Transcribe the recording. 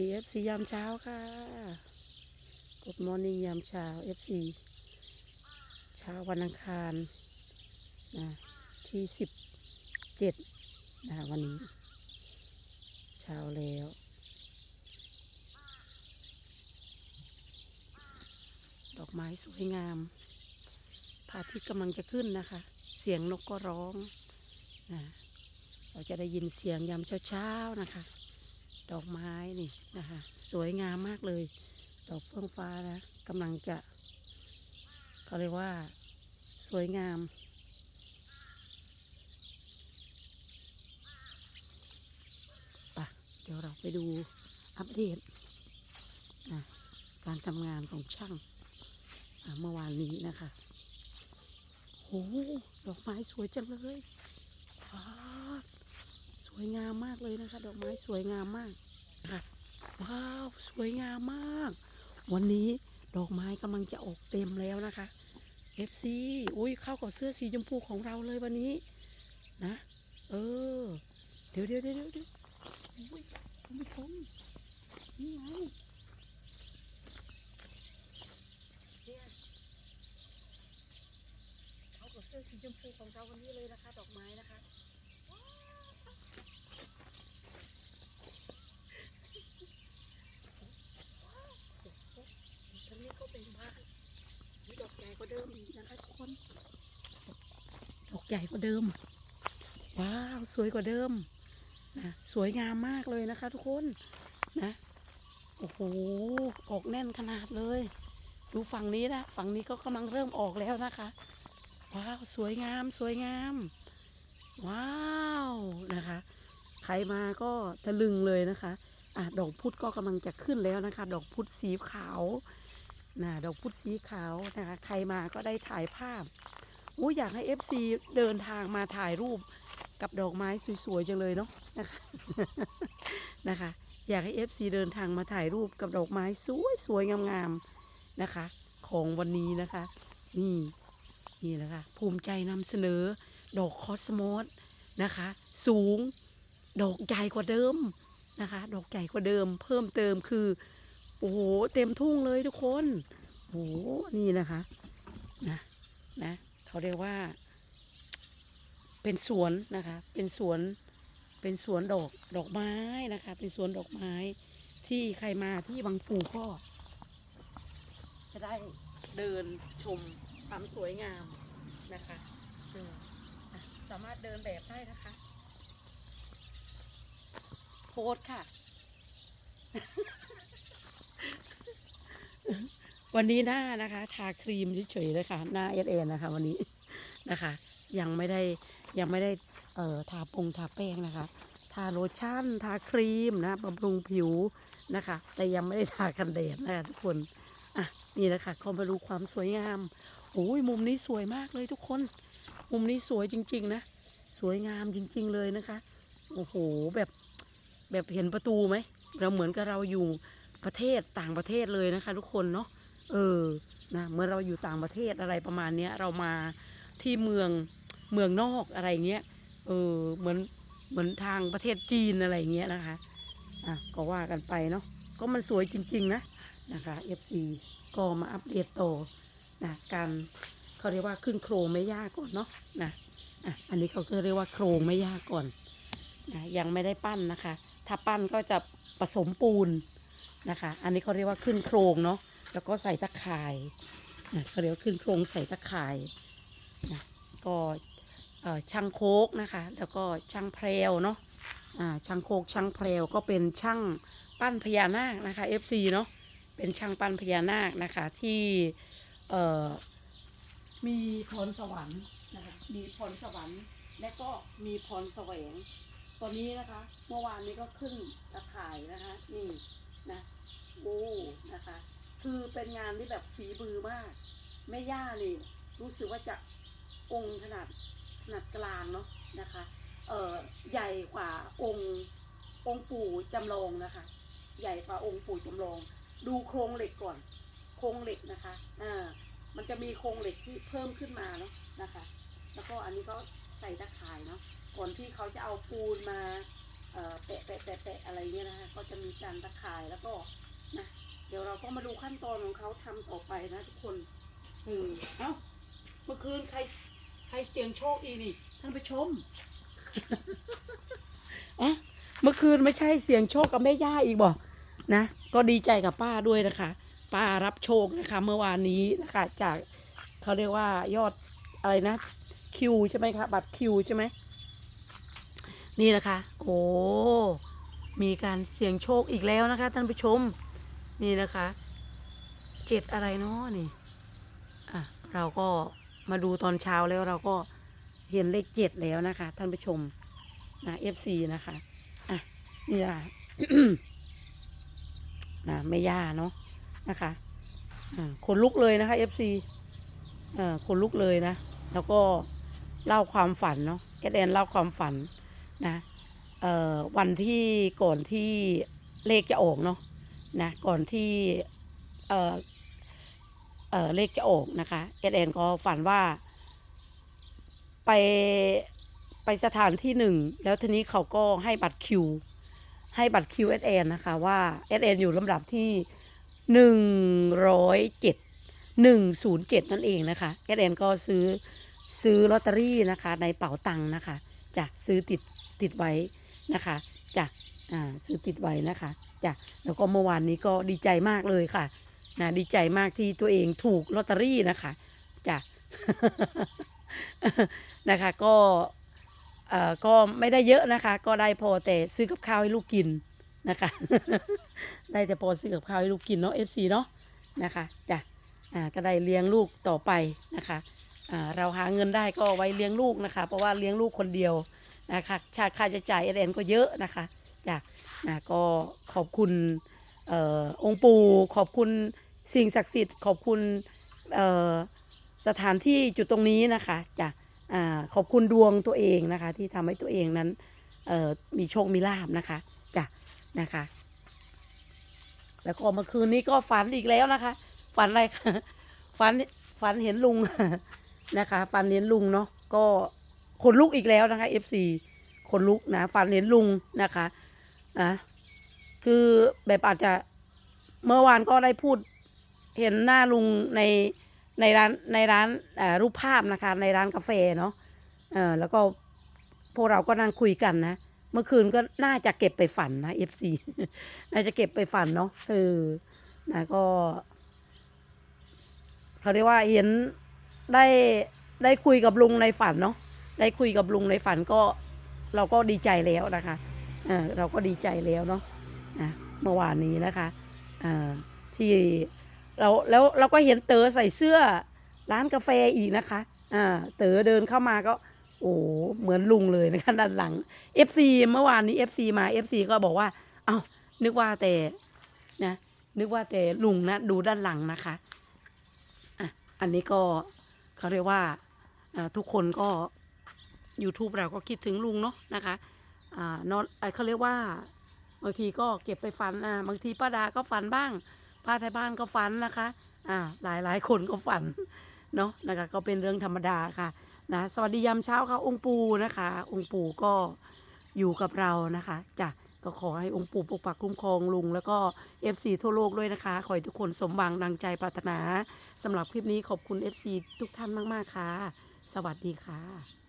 ดี FC ยามเช้าค่ะกดมอร์นิ่งยามเช้า FC เช้าวันอังคารนะที่17นะวันนี้ เช้าแล้วดอกไม้สวยงามพระอาทิตย์กำลังจะขึ้นนะคะ เสียงนกก็ร้องนะเราจะได้ยินเสียงยามเช้าๆนะคะ ดอกไม้นี่นะคะ สวยงามมากเลย ดอกเฟื่องฟ้านะกำลังจะเขาเรียกว่า สวยงามปะเดี๋ยวเราไปดูอัปเดตนะการทำงานของช่างเมื่อวานนี้นะคะโอ้โหดอกไม้สวยจังเลยว้า วสวยงามมากเลยนะคะ ดอกไม้สวยงามมากค่ะว้าวสวยงามมาก วันนี้ดอกไม้กำลังจะออกเต็มแล้วนะคะ FC อุ้ยเข้ากับเสื้อสีชมพูของเราเลยวันนี้ นะ เออเดี๋ยวเดี๋ยวเดี๋ยวเดี๋ยวเดี๋ยวอุ้ยคุณผู้ชมนี่ไงเข้ากับเสื้อสีชมพูของเราวันนี้เลยนะคะ ดอกไม้นะคะ ตรงนี้ก็เป็นบ้านดอกใหญ่กว่าเดิมอีกนะคะทุกคน ดอกใหญ่กว่าเดิม ว้าว สวยกว่าเดิมนะสวยงามมากเลยนะคะ ทุกคนนะโอ้โหออกแน่นขนาดเลย ดูฝั่งนี้นะฝั่งนี้ก็กำลังเริ่มออกแล้วนะคะ ว้าว สวยงามสวยงาม ว้าวนะคะ ใครมาก็ตะลึงเลยนะคะอะดอกพุธก็กำลังจะขึ้นแล้วนะคะ ดอกพุธสีขาวนะดอกพุธสีขาวนะคะ ใครมาก็ได้ถ่ายภาพโอ้อยากให้ FC เดินทางมาถ่ายรูปกับดอกไม้สวยๆจังเลยเนาะนะคะนะคะ อยากให้ FC เดินทางมาถ่ายรูปกับดอกไม้สวยๆงามๆนะคะ ของวันนี้นะคะ นี่นี่แหละคะ ภูมิใจนำเสนอ ดอกคอสมอสนะคะ สูงดอกใหญ่กว่าเดิมนะคะ ดอกใหญ่กว่าเดิม เพิ่มเติมคือโอ้โหเต็มทุ่งเลยทุกคนโอ้โหนี่นะคะนะนะเขาเรียกว่า เป็นสวนนะคะ เป็นสวนเป็นสวนดอกดอกไม้นะคะ เป็นสวนดอกไม้ที่ใครมาที่บางปูก็จะได้เดินชมความสวยงามนะคะอืมอะ สามารถเดินแบบได้นะคะ โพสค่ะ วันนี้หน้านะคะ ทาครีมเฉยๆเลยค่ะ หน้าเอสเอนะคะ วันนี้นะคะ ยังไม่ได้ยังไม่ได้เอ่อทาปงทาแป้งนะคะ ทาโลชั่น ทาครีมนะบำรุงผิวนะคะ แต่ยังไม่ได้ทากันแดดนะคะทุกคนอะนี่แหละค่ะเขามาดูความสวยงามโอ้ยมุมนี้สวยมากเลยทุกคน มุมนี้สวยจริง ๆ นะ สวยงามจริง ๆ เลยนะคะ โอ้โหแบบแบบเห็นประตูไหม เราเหมือนกับเราอยู่ประเทศต่างประเทศเลยนะคะ ทุกคนเนาะเออนะเมื่อเราอยู่ต่างประเทศอะไรประมาณเนี้ยเรามาที่เมืองเมืองนอกอะไรเงี้ยเออเหมือนเหมือนทางประเทศจีนอะไรเงี้ยนะคะอะก็ว่ากันไปเนาะก็มันสวยจริง ๆ นะนะคะ FC ก็มาอัปเดตต่อนะการ เขาเรียกว่าขึ้นโครงไม่ยากก่อนเนาะนะอะอันนี้เขาก็เรียกว่าโครงไม่ยากก่อนนะยังไม่ได้ปั้นนะคะ ถ้าปั้นก็จะผสมปูนนะคะ อันนี้เขาเรียกว่าขึ้นโครงเนาะแล้วก็ใส่ตะข่ายนะเขาเรียกว่าขึ้นโครงใส่ตะข่ายนะก็ช่างโคกนะคะ แล้วก็ช่างแพรวเนาะช่างโคกช่างแพรวก็เป็นช่างปั้นพญานาคนะคะ FC เนาะเป็นช่างปั้นพญานาคนะคะที่เอ่อ มีพรสวรรค์นะคะมีพรสวรรค์ และก็มีพรแสวงตอนนี้นะคะ เมื่อวานนี้ก็ขึ้นตะข่ายนะคะ นี่นะโอ้นะคะ คือเป็นงานที่แบบฝีมือมากแม่ย่านี่รู้สึกว่าจะองค์ขนาดขนาดกลางเนาะนะคะเอ่อใหญ่กว่าองค์องค์ปู่จำลองนะคะ ใหญ่กว่าองค์ปู่จำลอง ดูโครงเหล็กก่อน โครงเหล็กนะคะอ่า มันจะมีโครงเหล็กที่เพิ่มขึ้นมาเนาะนะคะ แล้วก็อันนี้ก็ใส่ตะข่ายเนาะก่อนที่เขาจะเอาปูนมาเอ่อแปะแปะแปะแปะอะไรเงี้ยนะคะ ก็จะมีการตะข่ายแล้วก็นะเดี๋ยวเราก็มาดูขั้นตอนของเขาทำต่อไปนะทุกคนเออเอ้าเมื่อคืนใครใครเสียงโชคอีนี่ท่านผู้ชมอะเมื่อคืนไม่ใช่เสียงโชคกับแม่ย่าอีกบ่นะ ก็ดีใจกับป้าด้วยนะคะ ป้ารับโชคนะคะ เมื่อวานนี้นะคะ จากเขาเรียกว่ายอดอะไรนะคิวใช่ไหมคะบัตรคิวใช่ไหมนี่นะคะโอ้มีการเสี่ยงโชคอีกแล้วนะคะท่านผู้ชมนี่นะคะเจ็ดอะไรเนาะนี่อะเราก็มาดูตอนเช้าแล้วเราก็เห็นเลขเจ็ดแล้วนะคะ ท่านผู้ชมนะ FC นะคะอะนี่ละนะไม่ย่าเนาะ นะคะขนลุกเลยนะคะ FC อ่าขนลุกเลยนะ แล้วก็เล่าความฝันเนาะเอแอนเล่าความฝันนะเอ่อวันที่ก่อนที่เลขจะออกเนาะนะก่อนที่เอ่อเอ่อเลขจะออกนะคะเอแอนก็ฝันว่า ไปไปสถานที่หนึ่ง แล้วทีนี้เขาก็ให้บัตรคิว ให้บัตรคิวเอแอนนะคะว่าเอแอนอยู่ลำดับที่ หนึ่งร้อยเจ็ดหนึ่งศูนย์เจ็ดนั่นเองนะคะเอแอนก็ซื้อซื้อลอตเตอรี่นะคะในเป๋าตังค์นะคะจะซื้อติดติดไว้นะคะจะอ่าซื้อติดไว้นะคะจะแล้วก็เมื่อวานนี้ก็ดีใจมากเลยค่ะนะดีใจมากที่ตัวเองถูกลอตเตอรี่นะคะจะนะคะก็เอ่อก็ไม่ได้เยอะนะคะ ก็ได้พอแต่ซื้อกับข้าวให้ลูกกิน นะคะ ได้แต่พอซื้อกับข้าวให้ลูกกินเนาะ FC เนาะนะคะจ้ะอ่าก็ได้เลี้ยงลูกต่อไปนะคะอ่าเราหาเงินได้ก็ไว้เลี้ยงลูกนะคะ เพราะว่าเลี้ยงลูกคนเดียวนะคะค่าค่าใช้จ่ายเอเนก็เยอะนะคะจ้ะนะก็ขอบคุณเอ่อองค์ปู่ขอบคุณสิ่งศักดิ์สิทธิ์ขอบคุณเอ่อสถานที่จุดตรงนี้นะคะจ้ะอ่าขอบคุณดวงตัวเองนะคะ ที่ทำให้ตัวเองนั้นเอ่อมีโชคมีลาบนะคะ นะคะ แล้วก็เมื่อคืนนี้ก็ฝันอีกแล้วนะคะ ฝันอะไรคะฝันฝันเห็นลุงนะคะ ฝันเห็นลุงเนาะก็ขนลุกอีกแล้วนะคะ FC ขนลุกนะฝันเห็นลุงนะคะนะคือแบบอาจจะเมื่อวานก็ได้พูดเห็นหน้าลุงในในร้านในร้านรูปภาพนะคะ ในร้านกาแฟเนาะเออแล้วก็พวกเราก็นั่งคุยกันนะ เมื่อคืนก็น่าจะเก็บไปฝันนะ FC น่าจะเก็บไปฝันเนาะเออนะก็เขาเรียกว่าเห็นได้ได้คุยกับลุงในฝันเนาะได้คุยกับลุงในฝันก็เราก็ดีใจแล้วนะคะเออเราก็ดีใจแล้วเนาะนะเมื่อวานนี้นะคะเอ่าที่เราแล้วเราก็เห็นเต๋อใส่เสื้อร้านกาแฟอีกนะคะอ่าเต๋อเดินเข้ามาก็ โอ้เหมือนลุงเลยนะคะด้านหลัง FC เมื่อวานนี้ FC มา FC ก็บอกว่า เอ้านึกว่าแต่นะ นึกว่าแต่ลุงนะดูด้านหลังนะคะอะอันนี้ก็เขาเรียกว่าทุกคนก็ YouTube เราก็คิดถึงลุงเนาะนะคะอ่านอนเอ่อเขาเรียกว่าบางทีก็เก็บไปฝันอ่าบางทีป้าดาก็ฝันบ้างป้าไทยบ้านก็ฝันนะคะ อ่าหลายหลายคนก็ฝันเนาะนะคะก็เป็นเรื่องธรรมดาค่ะ นะสวัสดียามเช้าค่ะองค์ปู่นะคะ องค์ปู่ก็อยู่กับเรานะคะจ้ะก็ขอให้องค์ปู่ปกปักคุ้มครองลุง แล้วก็เอฟซีทั่วโลกด้วยนะคะ ขอให้ทุกคนสมหวังดังใจปรารถนาสำหรับคลิปนี้ขอบคุณเอฟซีทุกท่านมาก ๆ ค่ะ สวัสดีค่ะ